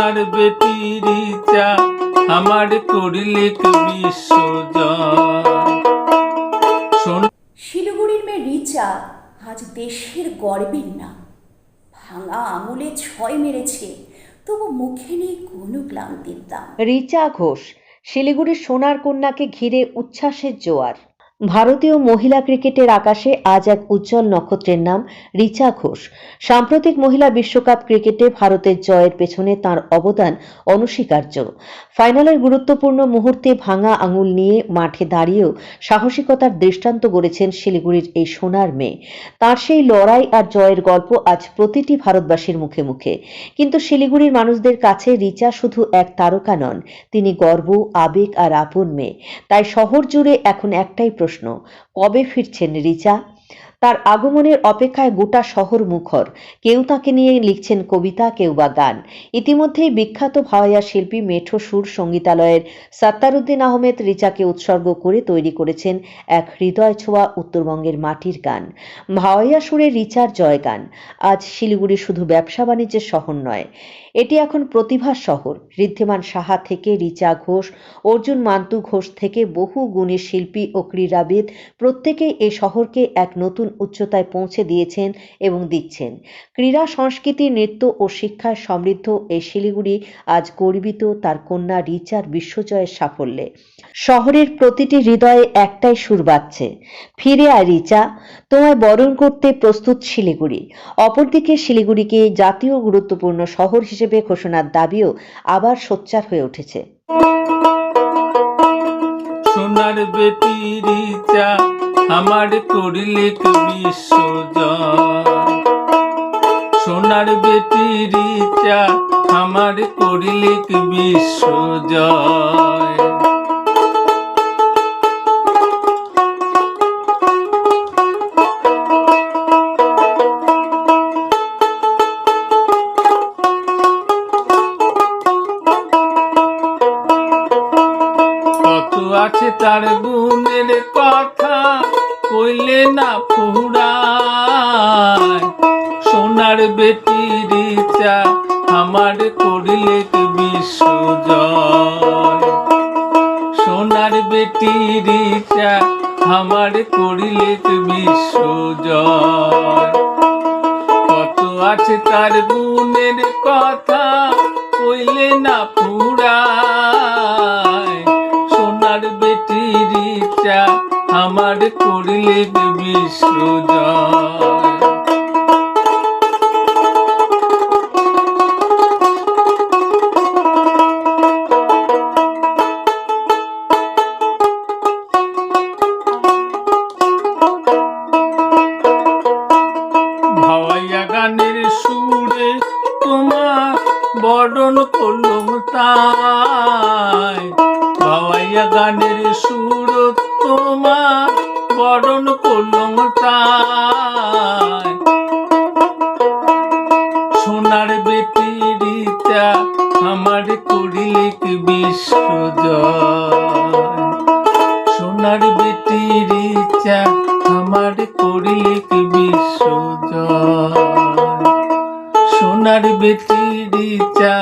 সোনার বেটি রিচা আমার করিলে বিশ্বজয় শিলিগুড়ির মেয়ে রিচা আজ দেশের গর্বের না। ভাঙা আঙুলে ছয় মেরেছে তবু মুখে নেই কোনো ক্লান্তির দাম। রিচা ঘোষ শিলিগুড়ির সোনার কন্যাকে ঘিরে উচ্ছ্বাসের জোয়ার। ভারতীয় মহিলা ক্রিকেটের আকাশে আজ এক উজ্জ্বল নক্ষত্রের নাম রিচা ঘোষ। সাম্প্রতিক মহিলা বিশ্বকাপ ক্রিকেটে ভারতের জয়ের পেছনে তার অবদান অনস্বীকার্য। ফাইনালের গুরুত্বপূর্ণ মুহূর্তে ভাঙা আঙুল নিয়ে মাঠে দাঁড়িয়েও সাহসিকতার দৃষ্টান্ত গড়েছেন শিলিগুড়ির এই সোনার মেয়ে। তার সেই লড়াই আর জয়ের গল্প আজ প্রতিটি ভারতবাসীর মুখে মুখে। কিন্তু শিলিগুড়ির মানুষদের কাছে রিচা শুধু এক তারকা নন, তিনি গর্ব, আবেগ আর আপন মেয়ে। তাই শহর জুড়ে এখন একটাই প্রশ্ন কবে ফিরছেন রিচা? তার আগমনের অপেক্ষায় গোটা শহর মুখর। কেউ তাকে নিয়ে লিখছেন কবিতা, কেউ বা গান। ইতিমধ্যেই বিখ্যাত ভাওয়াইয়া শিল্পী মেঠো সুর সঙ্গীতালয়ের সাত্তারুদ্দিন আহমেদ রিচাকে উৎসর্গ করে তৈরি করেছেন এক হৃদয় ছোঁয়া উত্তরবঙ্গের মাটির গান। ভাওয়াইয়া সুরে রিচার জয় গান আজ শিলিগুড়ি শুধু ব্যবসা বাণিজ্যের শহর নয় এটি এখন প্রতিভার শহর। ঋদ্ধিমান সাহা থেকে রিচা ঘোষ, অর্জুন মান্তু ঘোষ থেকে বহু গুণী শিল্পী ও ক্রীড়াবিদ প্রত্যেকেই এই শহরকে এক নতুন উচ্চতায় পৌঁছে দিয়েছেন এবং দিচ্ছেন। ক্রীড়া, সংস্কৃতি, নৃত্য ও শিক্ষায় সমৃদ্ধ এই শিলিগুড়ি আজ গর্বিত তার কন্যা রিচার বিশ্বজয়ের সাফল্যে। শহরের প্রতিটি হৃদয়ে একটাই সুর বাজছে। ফিরে আয় রিচা, তোমায় বরণ করতে প্রস্তুত শিলিগুড়ি। অপরদিকে শিলিগুড়িকে জাতীয় গুরুত্বপূর্ণ শহর হিসেবে ঘোষণার দাবিও আবার সোচ্চার হয়ে উঠেছে। সোনার বেটি রিচা, আমার সোনার বেটি রিচা, আমার করিলে বিশ্বজয়। তার গুণের কথা কইলে না ফুরায়। সোনার বেটি রিচা আমার করিলে বিশ্বজয় সোনার বেটি রিচা আমার করিলে বিশ্বজয় কত আছে তার গুণের কথা কইলে না বেটি আমার করিলে বিশ্বজয়। ভাওয়াইয়া গানের সুরে তোমার বরণ করলুম রিতা আমার করিলে কি বিশ্বজয় সোনার বেটি রিচা আমার করিলে কি বিশ্বজয় সোনার বেটি রিচা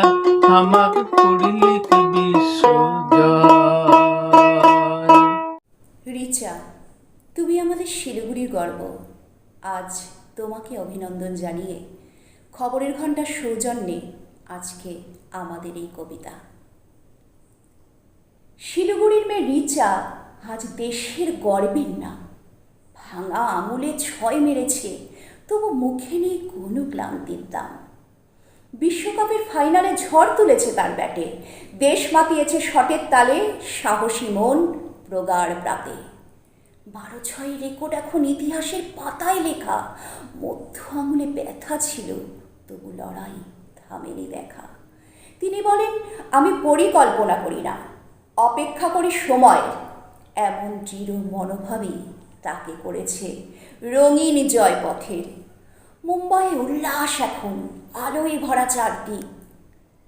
আমার করিলে কি বিশ্বজয় রিচা, তুমি আমাদের শিলিগুড়ির গর্ব। আজ তোমাকে অভিনন্দন জানিয়ে খবরের ঘণ্টার সৌজন্যে আজকে আমাদের এই কবিতা। শিলিগুড়ির মেয়ে রিচা আজ দেশের গর্বের না। ভাঙা আঙুলে ছয় মেরেছে, তবু মুখে নেই কোনো ক্লান্তির দাম। বিশ্বকাপের ফাইনালে ঝড় তুলেছে তার ব্যাটে, দেশ মাতিয়েছে শটের তালে সাহসী মন প্রগাঢ় প্রাতে। বারো ছয় রেকর্ড এখন ইতিহাসের পাতায় লেখা, মধ্য আঙুলে ব্যথা ছিল, তবু লড়াই থামেনি দেখা। তিনি বলেন, আমি পরিকল্পনা করি না। অপেক্ষা করি সময়। এমন দৃঢ় মনোভাবই তাকে করেছে রঙিন জয় পথের মুম্বাইয়ে উল্লাস এখন, আলোয় ভরা চারদিক।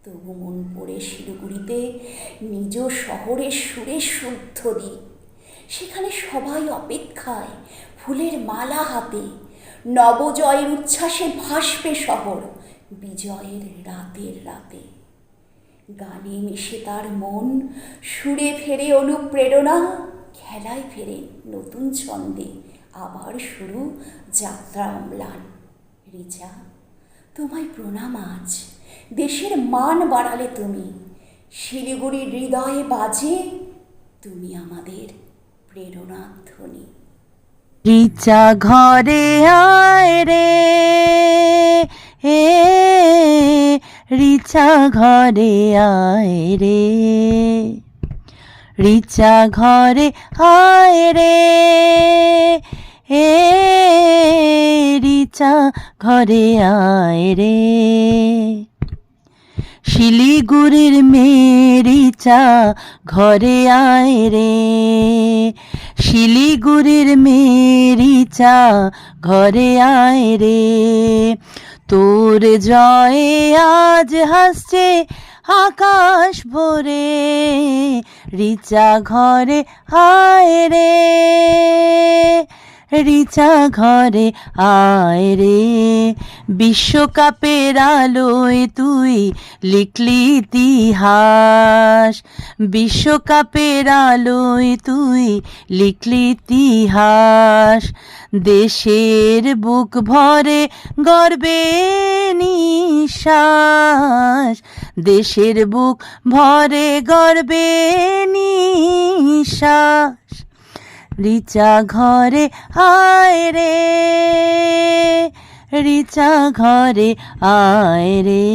তবু মন পড়ে শিলিগুড়িতে, নিজ শহরের সুরে শুদ্ধ দিক। সেখানে সবাই অপেক্ষায়, ফুলের মালা হাতে। নবজয়ের উচ্ছ্বাসে ভাসবে শহর। বিজয়ের রাতের রাতে। গানে মিশে তার মন, সুরে ফেরে অনুপ্রেরণা, খেলায় ফেরে নতুন ছন্দে আবার শুরু যাত্রা অম্লান। রিচা, তোমায় প্রণাম আজ। দেশের মান বাড়ালে তুমি। শিলিগুড়ির হৃদয়ে বাজে তুমি আমাদের প্রেরণা ধ্বনি রিচা ঘরে আয় রে রিচা ঘরে আয় রে। রিচা ঘরে আয় রে। হে রিচা ঘরে আয় রে। শিলিগুড়ির মেরিচা ঘরে আয় রে। শিলিগুড়ির মেরিচা ঘরে আয় রে। তোর জয়ে আজ হাসছে আকাশ ভরে রিচা ঘরে হায় রে। রিচা ঘরে আয় রে। বিশ্বকাপের আলোয় তুই লিখলি ইতিহাস। বিশ্বকাপের আলোয় তুই লিখলি ইতিহাস। দেশের বুক ভরে গর্বে নিশ্বাস। দেশের বুক ভরে গর্বে নিশ্বাস। রিচা ঘরে, আয় রে। রিচা ঘরে, আয় রে।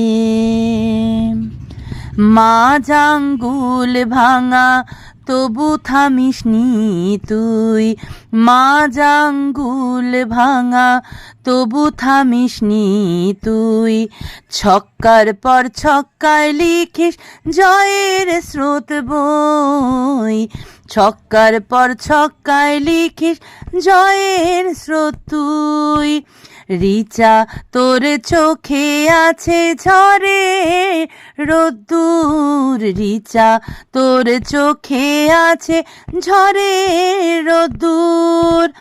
মা জাঙ্গুল ভাঙা, তবু থামিস নি তুই। মা জাঙ্গুল ভাঙা, তবু থামিস নি তুই। ছক্কার পর ছক্কায় লিখিস জয়ের স্রোত বই। ছক্কার পর ছক্কায় লিখিস জয়ের স্রোত তুই। রিচা, তোর চোখে আছে ঝরে রোদ্দুর। রিচা, তোর চোখে আছে ঝরে রোদ্দুর।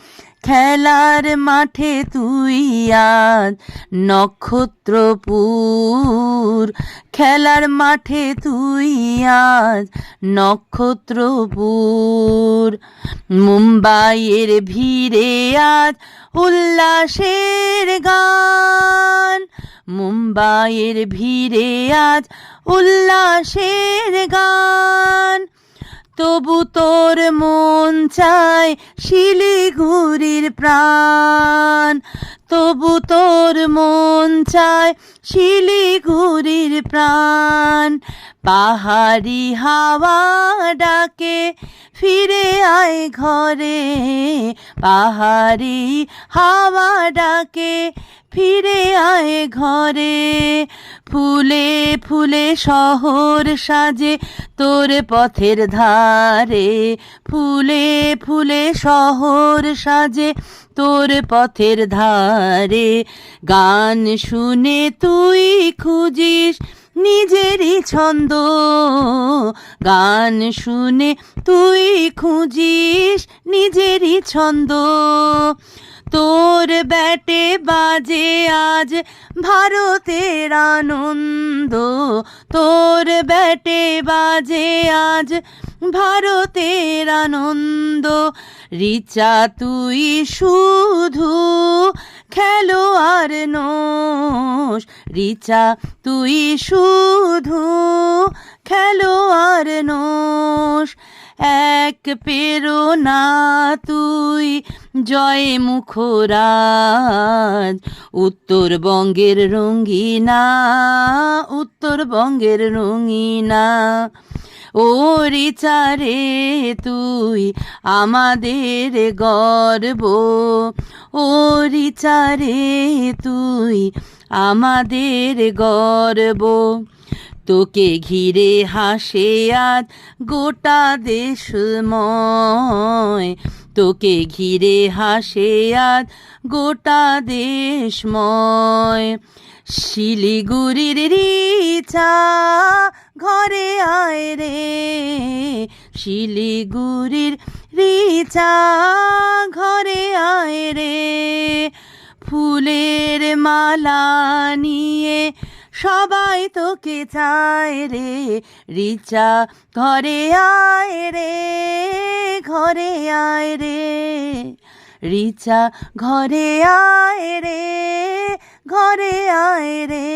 খেলার মাঠে তুই আজ নক্ষত্রপুর। খেলার মাঠে তুই আজ নক্ষত্রপুর। মুম্বাইয়ের ভিড়ে আজ উল্লাসের গান। মুম্বাইয়ের ভিড়ে আজ উল্লাসের গান। তবু তোর মন চায় শিলিগুড়ির প্রাণ। তবু তোর মন চায় শিলিগুড়ির প্রাণ। পাহাড়ি হাওয়া ডাকে, ফিরে আয় ঘরে। পাহাড়ি হাওয়া ডাকে, ফিরে আয় ঘরে। ফুলে ফুলে শহর সাজে তোর পথের ধারে। ফুলে ফুলে শহর সাজে তোর পথের ধারে। গান শুনে তুই খুঁজিস নিজেরই ছন্দ। গান শুনে তুই খুঁজিস নিজেরই ছন্দ। তোর ব্যাটে বাজে আজ ভারতের আনন্দ। তোর ব্যাটে বাজে আজ ভারতের আনন্দ। রিচা, তুই শুধু খেলোয়ার নোস। রিচা, তুই শুধু খেলোয়ার নোস। এক পেরো না তুই জয় মুখরাজ। উত্তরবঙ্গের রঙ্গিনা উত্তরবঙ্গের রঙিনা ও রিচারে তুই আমাদের গর্ব। ও রিচারে তুই আমাদের গর্ব। তোকে ঘিরে হাসে আজ গোটা দেশময়। তোকে ঘিরে হাসে আজ গোটা দেশময়। শিলিগুড়ির রিচা, ঘরে আয় রে। শিলিগুড়ির রিচা, ঘরে আয় রে। ফুলের মালা নিয়ে সবাই তোকে চায় রে। রিচা, ঘরে আয় রে, ঘরে আয় রে। রিচা ঘরে আয় রে ঘরে আয় রে।